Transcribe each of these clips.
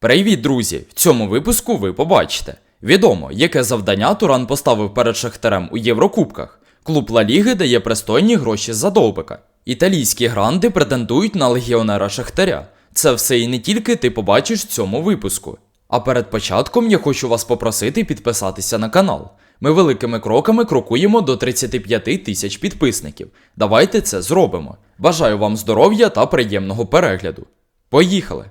Привіт, друзі! В цьому випуску ви побачите. Відомо, яке завдання Туран поставив перед Шахтарем у Єврокубках. Клуб Ла Ліги дає пристойні гроші за довбика. Італійські гранди претендують на легіонера Шахтаря. Це все і не тільки ти побачиш в цьому випуску. А перед початком я хочу вас попросити підписатися на канал. Ми великими кроками крокуємо до 35 тисяч підписників. Давайте це зробимо. Бажаю вам здоров'я та приємного перегляду. Поїхали!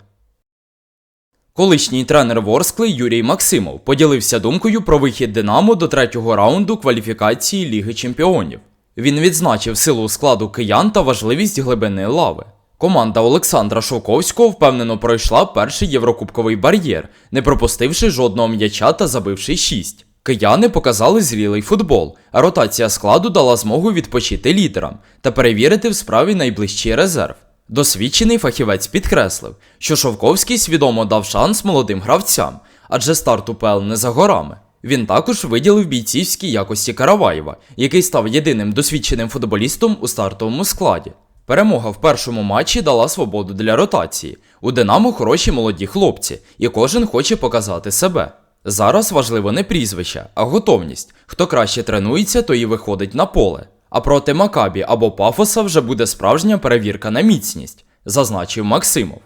Колишній тренер Ворскли Юрій Максимов поділився думкою про вихід Динамо до третього раунду кваліфікації Ліги Чемпіонів. Він відзначив силу складу киян та важливість глибини лави. Команда Олександра Шовковського впевнено пройшла перший єврокубковий бар'єр, не пропустивши жодного м'яча та забивши 6. Кияни показали зрілий футбол, а ротація складу дала змогу відпочити лідерам та перевірити в справі найближчий резерв. Досвідчений фахівець підкреслив, що Шовковський свідомо дав шанс молодим гравцям, адже старт УПЛ не за горами. Він також виділив бійцівські якості Караваєва, який став єдиним досвідченим футболістом у стартовому складі. Перемога в першому матчі дала свободу для ротації. У Динамо хороші молоді хлопці, і кожен хоче показати себе. Зараз важливо не прізвище, а готовність. Хто краще тренується, той і виходить на поле. А проти Макабі або Пафоса вже буде справжня перевірка на міцність, зазначив Максимов.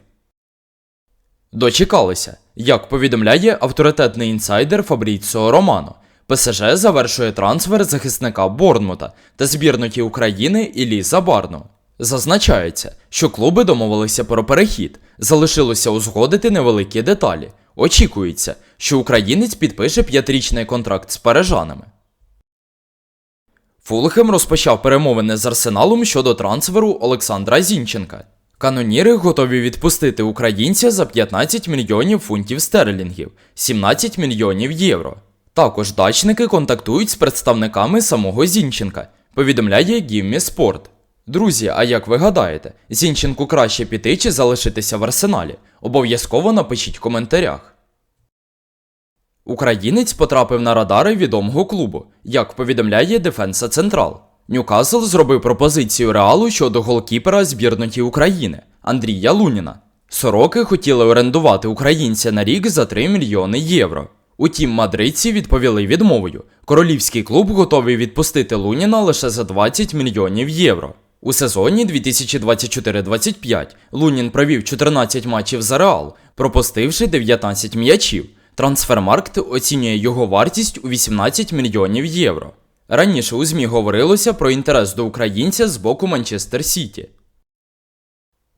Дочекалися. Як повідомляє авторитетний інсайдер Фабріціо Романо, ПСЖ завершує трансфер захисника Борнмута та збірної України Іллі Забарно. Зазначається, що клуби домовилися про перехід, залишилося узгодити невеликі деталі. Очікується, що українець підпише п'ятирічний контракт з парижанами. Фулхем розпочав перемовини з Арсеналом щодо трансферу Олександра Зінченка. Каноніри готові відпустити українця за 15 мільйонів фунтів стерлінгів, 17 мільйонів євро. Також дачники контактують з представниками самого Зінченка, повідомляє Гіммі Спорт. Друзі, а як ви гадаєте, Зінченку краще піти чи залишитися в арсеналі? Обов'язково напишіть в коментарях. Українець потрапив на радари відомого клубу, як повідомляє Дефенса Централ. Ньюкасл зробив пропозицію реалу щодо голкіпера збірної України Андрія Луніна. Сороки хотіли орендувати українця на рік за 3 мільйони євро. Утім, мадридці відповіли відмовою. Королівський клуб готовий відпустити Луніна лише за 20 мільйонів євро. У сезоні 2024-25 Лунін провів 14 матчів за Реал, пропустивши 19 м'ячів. Трансфермаркт оцінює його вартість у 18 мільйонів євро. Раніше у ЗМІ говорилося про інтерес до українця з боку Манчестер Сіті.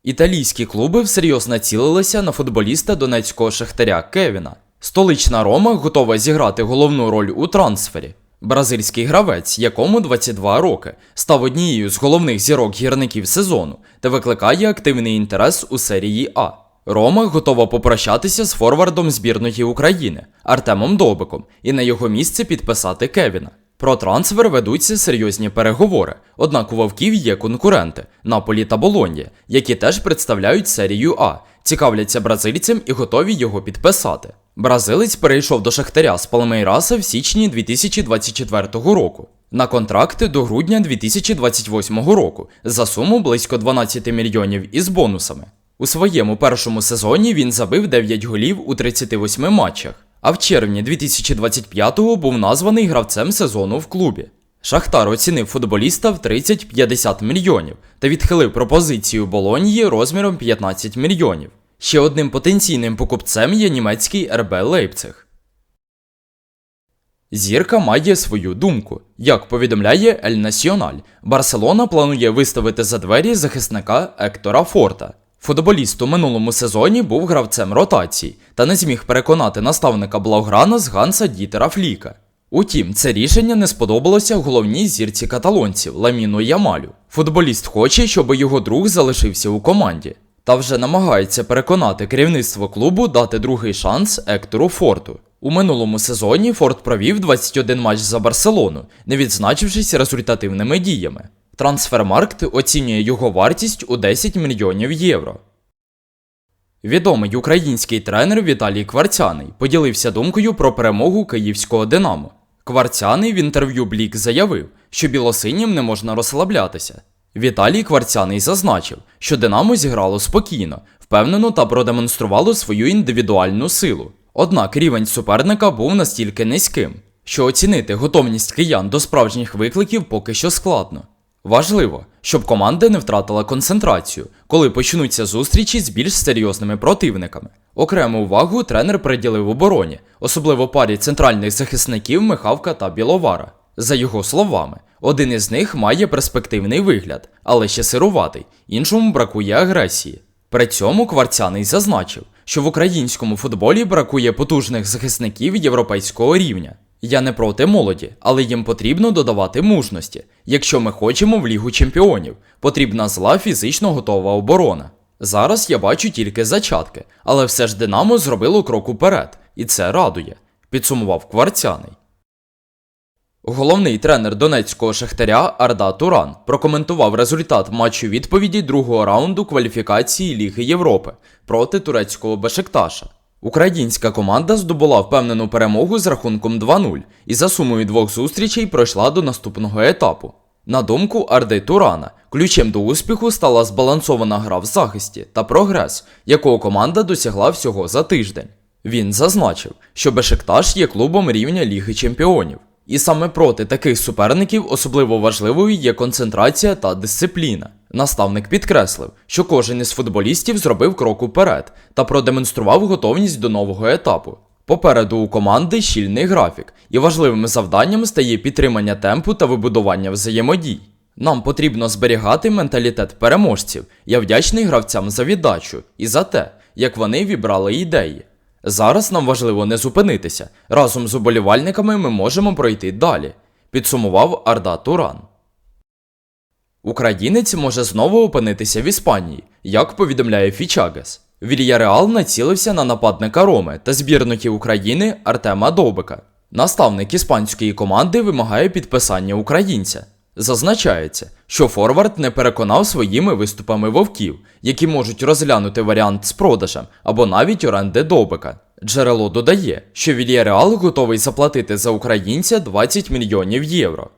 Італійські клуби всерйоз націлилися на футболіста донецького шахтаря Кевіна. Столична Рома готова зіграти головну роль у трансфері. Бразильський гравець, якому 22 роки, став однією з головних зірок гірників сезону та викликає активний інтерес у серії А. Рома готова попрощатися з форвардом збірної України Артемом Довбиком і на його місце підписати Кевіна. Про трансфер ведуться серйозні переговори, однак у Вовків є конкуренти Наполі та Болонья, які теж представляють серію А, цікавляться бразильцем і готові його підписати. Бразилець перейшов до Шахтаря з Палмейраса в січні 2024 року. На контракти до грудня 2028 року за суму близько 12 мільйонів із бонусами. У своєму першому сезоні він забив 9 голів у 38 матчах, а в червні 2025-го був названий гравцем сезону в клубі. Шахтар оцінив футболіста в 30-50 мільйонів та відхилив пропозицію Болоньї розміром 15 мільйонів. Ще одним потенційним покупцем є німецький РБ Лейпциг. Зірка має свою думку. Як повідомляє Ель Національ, Барселона планує виставити за двері захисника Ектора Форта. Футболіст у минулому сезоні був гравцем ротації та не зміг переконати наставника Блауграна з Ганса Дітера Фліка. Утім, це рішення не сподобалося головній зірці каталонців Ламіну Ямалю. Футболіст хоче, щоб його друг залишився у команді, та вже намагається переконати керівництво клубу дати другий шанс Ектору Форту. У минулому сезоні Форт провів 21 матч за Барселону, не відзначившись результативними діями. Трансфермаркт оцінює його вартість у 10 мільйонів євро. Відомий український тренер Віталій Кварцяний поділився думкою про перемогу київського Динамо. Кварцяний в інтерв'ю Блік заявив, що білосинім не можна розслаблятися. Віталій Кварцяний зазначив, що Динамо зіграло спокійно, впевнено та продемонструвало свою індивідуальну силу. Однак рівень суперника був настільки низьким, що оцінити готовність киян до справжніх викликів поки що складно. Важливо, щоб команда не втратила концентрацію, коли почнуться зустрічі з більш серйозними противниками. Окрему увагу тренер приділив обороні, особливо парі центральних захисників Михавка та Біловара. За його словами, один із них має перспективний вигляд, але ще сируватий, іншому бракує агресії. При цьому Кварцяний зазначив, що в українському футболі бракує потужних захисників європейського рівня. Я не проти молоді, але їм потрібно додавати мужності. Якщо ми хочемо в Лігу чемпіонів, потрібна зла фізично готова оборона. Зараз я бачу тільки зачатки, але все ж Динамо зробило крок уперед, і це радує, підсумував Кварцяний. Головний тренер донецького шахтаря Арда Туран прокоментував результат матчу відповіді другого раунду кваліфікації Ліги Європи проти турецького Бешикташа. Українська команда здобула впевнену перемогу з рахунком 2-0 і за сумою двох зустрічей пройшла до наступного етапу. На думку Арди Турана, ключем до успіху стала збалансована гра в захисті та прогрес, якого команда досягла всього за тиждень. Він зазначив, що Бешикташ є клубом рівня Ліги Чемпіонів. І саме проти таких суперників особливо важливою є концентрація та дисципліна. Наставник підкреслив, що кожен із футболістів зробив крок уперед та продемонстрував готовність до нового етапу. Попереду у команди щільний графік, і важливим завданням стає підтримання темпу та вибудування взаємодій. Нам потрібно зберігати менталітет переможців. Я вдячний гравцям за віддачу і за те, як вони вібрали ідеї. Зараз нам важливо не зупинитися. Разом з уболівальниками ми можемо пройти далі, підсумував Арда Туран. Українець може знову опинитися в Іспанії, як повідомляє Фічагес. Вільяреал націлився на нападника Роми та збірники України Артема Довбика. Наставник іспанської команди вимагає підписання українця. Зазначається, що Форвард не переконав своїми виступами вовків, які можуть розглянути варіант з продажем або навіть оренди Довбика. Джерело додає, що Вільяреал готовий заплатити за українця 20 мільйонів євро.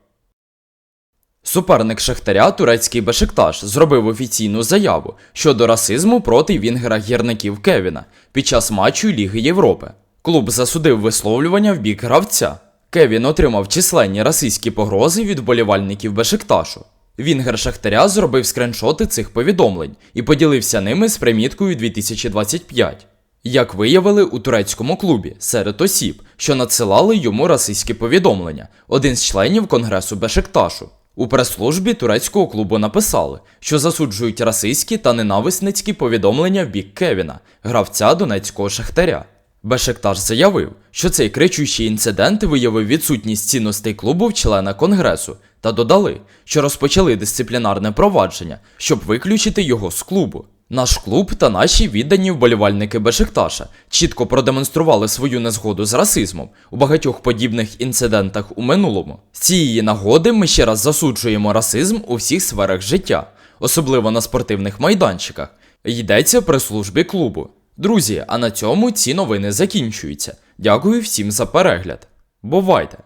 Суперник Шахтаря, турецький Бешикташ, зробив офіційну заяву щодо расизму проти вінгера гірників Кевіна під час матчу Ліги Європи. Клуб засудив висловлювання в бік гравця. Кевін отримав численні расистські погрози від вболівальників Бешикташу. Вінгер Шахтаря зробив скріншоти цих повідомлень і поділився ними з приміткою 2025. Як виявили у турецькому клубі серед осіб, що надсилали йому расистські повідомлення, один з членів конгресу Бешикташу. У прес-службі турецького клубу написали, що засуджують расистські та ненависницькі повідомлення в бік Кевіна, гравця донецького шахтаря. Бешектаж заявив, що цей кричущий інцидент виявив відсутність цінностей клубу в члена конгресу та додали, що розпочали дисциплінарне провадження, щоб виключити його з клубу. Наш клуб та наші віддані вболівальники Бешикташа чітко продемонстрували свою незгоду з расизмом у багатьох подібних інцидентах у минулому. З цієї нагоди ми ще раз засуджуємо расизм у всіх сферах життя, особливо на спортивних майданчиках. Йдеться при службі клубу. Друзі, а на цьому ці новини закінчуються. Дякую всім за перегляд. Бувайте!